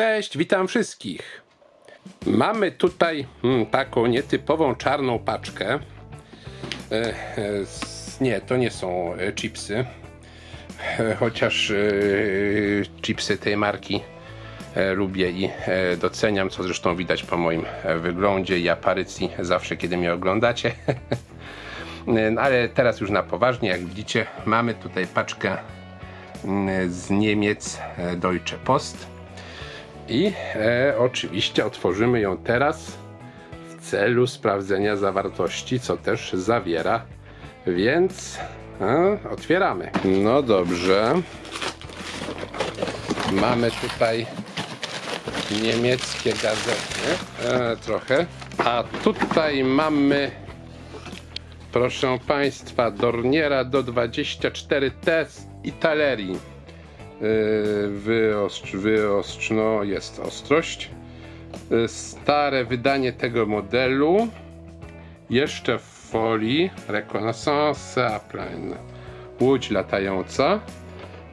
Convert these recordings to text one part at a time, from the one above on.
Cześć, witam wszystkich. Mamy tutaj mm, taką nietypową czarną paczkę. E, e, nie, to nie są e, chipsy. E, chociaż e, chipsy tej marki e, lubię i e, doceniam, co zresztą widać po moim e, wyglądzie i aparycji zawsze, kiedy mnie oglądacie. E, no, Ale teraz już na poważnie, jak widzicie, mamy tutaj paczkę mm, z Niemiec e, Deutsche Post. I e, oczywiście otworzymy ją teraz w celu sprawdzenia zawartości, co też zawiera. Więc e, otwieramy. No dobrze. Mamy tutaj niemieckie gazety. E, trochę. A tutaj mamy proszę Państwa Dorniera do 24T z Italerii. Yy, Wyostrz, wyostrzno jest ostrość. Yy, Stare wydanie tego modelu. Jeszcze w folii. Reconnaissance Airplane. Łódź latająca.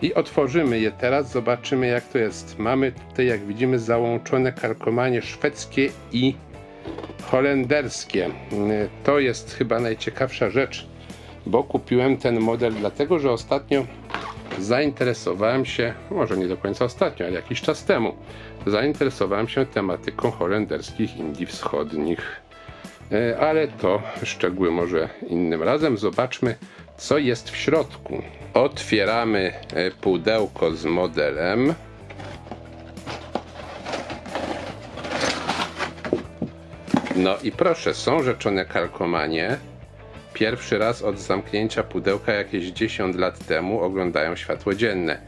I otworzymy je teraz, zobaczymy jak to jest. Mamy tutaj, jak widzimy, załączone kalkomanie szwedzkie i holenderskie. Yy, To jest chyba najciekawsza rzecz, bo kupiłem ten model dlatego, że ostatnio zainteresowałem się, może nie do końca ostatnio, ale jakiś czas temu, zainteresowałem się tematyką holenderskich Indii Wschodnich. E, Ale to szczegóły może innym razem. Zobaczmy, co jest w środku. Otwieramy e, pudełko z modelem. No i proszę, są rzeczone kalkomanie. Pierwszy raz od zamknięcia pudełka jakieś 10 lat temu oglądają światło dzienne.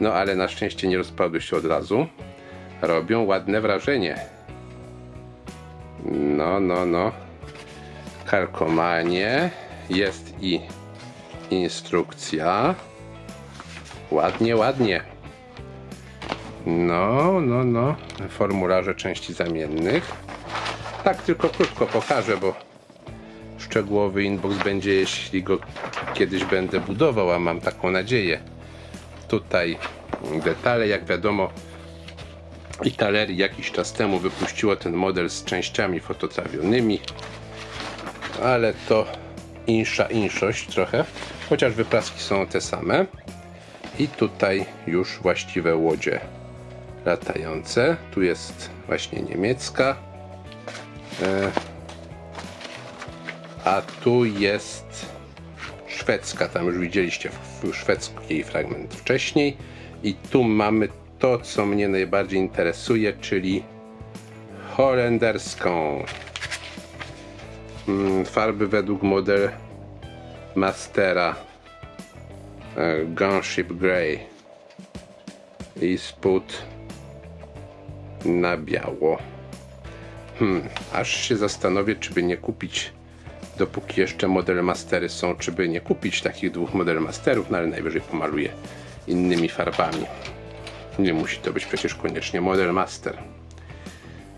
No ale na szczęście nie rozpadły się od razu. Robią ładne wrażenie. No, no, no. Kalkomanie. Jest i instrukcja. Ładnie, ładnie. No, no, no. Formularze części zamiennych. Tak tylko krótko pokażę, bo szczegółowy inbox będzie, jeśli go kiedyś będę budował, a mam taką nadzieję. Tutaj detale, jak wiadomo, Italerii jakiś czas temu wypuściło ten model z częściami fototrawionymi, ale to insza inszość trochę, chociaż wypraski są te same. I tutaj już właściwe łodzie latające. Tu jest właśnie niemiecka. A tu jest szwedzka, tam już widzieliście szwedzki fragment wcześniej. I tu mamy to, co mnie najbardziej interesuje, czyli holenderską. Mm, Farby według model Mastera e, Gunship Grey i spód na biało. Hmm, aż się zastanowię, czy by nie kupić dopóki jeszcze model mastery są, czy by nie kupić takich dwóch model masterów, no ale najwyżej pomaluję innymi farbami. Nie musi to być przecież koniecznie model master.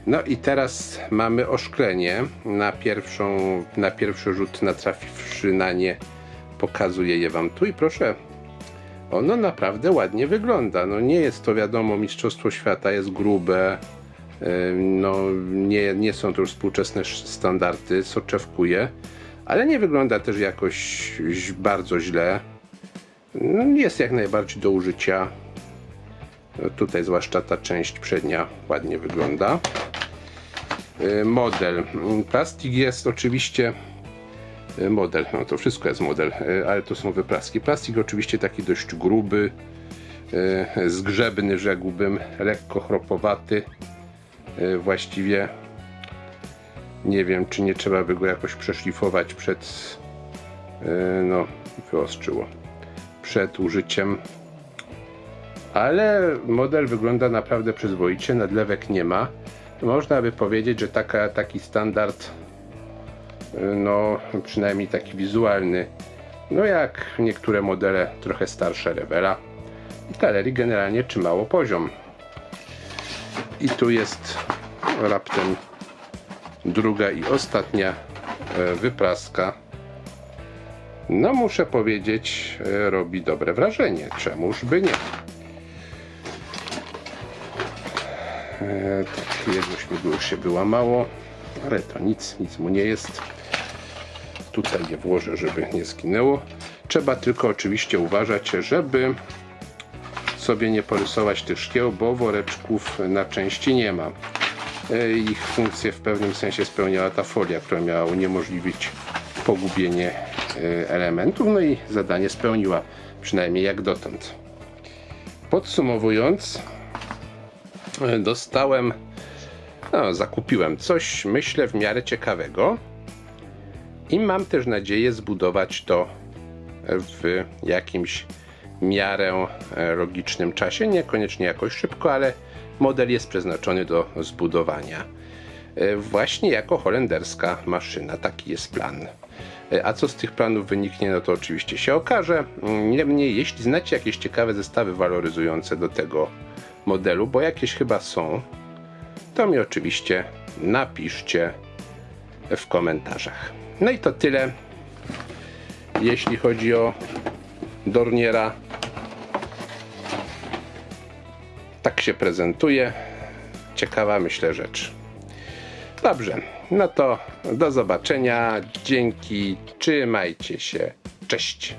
No i teraz mamy oszklenie. Na, pierwszą, na pierwszy rzut natrafiwszy na nie, pokazuję je wam tu i proszę. Ono naprawdę ładnie wygląda. No nie jest to wiadomo Mistrzostwo Świata, jest grube. No, nie, nie są to już współczesne standardy, soczewkuje, ale nie wygląda też jakoś bardzo źle. No, Jest jak najbardziej do użycia. No, Tutaj zwłaszcza ta część przednia ładnie wygląda. Model. Mm, Plastik jest oczywiście yy, model, no to wszystko jest model, yy, ale to są wypraski. Plastik oczywiście taki dość gruby, yy, zgrzebny rzekłbym, lekko chropowaty. Y, właściwie nie wiem, czy nie trzeba by go jakoś przeszlifować przed y, no, wyostrzyło przed użyciem. Ale model wygląda naprawdę przyzwoicie, nadlewek nie ma. Można by powiedzieć, że taka, taki standard y, no przynajmniej taki wizualny no jak niektóre modele trochę starsze Revela i galerii generalnie trzymało poziom i tu jest raptem druga i ostatnia e, wypraska. No muszę powiedzieć, e, robi dobre wrażenie. Czemuż by nie? Jedno śmigło już się wyłamało, ale to nic, nic mu nie jest. Tutaj je włożę, żeby nie zginęło. Trzeba tylko oczywiście uważać, żeby sobie nie porysować tych szkieł, bo woreczków na części nie ma. E, Ich funkcję w pewnym sensie spełniała ta folia, która miała uniemożliwić pogubienie e, elementów, no i zadanie spełniła, przynajmniej jak dotąd. Podsumowując, e, dostałem, no, zakupiłem coś, myślę, w miarę ciekawego i mam też nadzieję zbudować to w jakimś miarę e, logicznym czasie, niekoniecznie jakoś szybko, ale model jest przeznaczony do zbudowania. E, Właśnie jako holenderska maszyna, taki jest plan. E, A co z tych planów wyniknie, no to oczywiście się okaże. Niemniej, jeśli znacie jakieś ciekawe zestawy waloryzujące do tego modelu, bo jakieś chyba są, to mi oczywiście napiszcie w komentarzach. No i to tyle, jeśli chodzi o Dorniera. Się prezentuje. Ciekawa, myślę, rzecz. Dobrze, no to do zobaczenia. Dzięki, trzymajcie się. Cześć.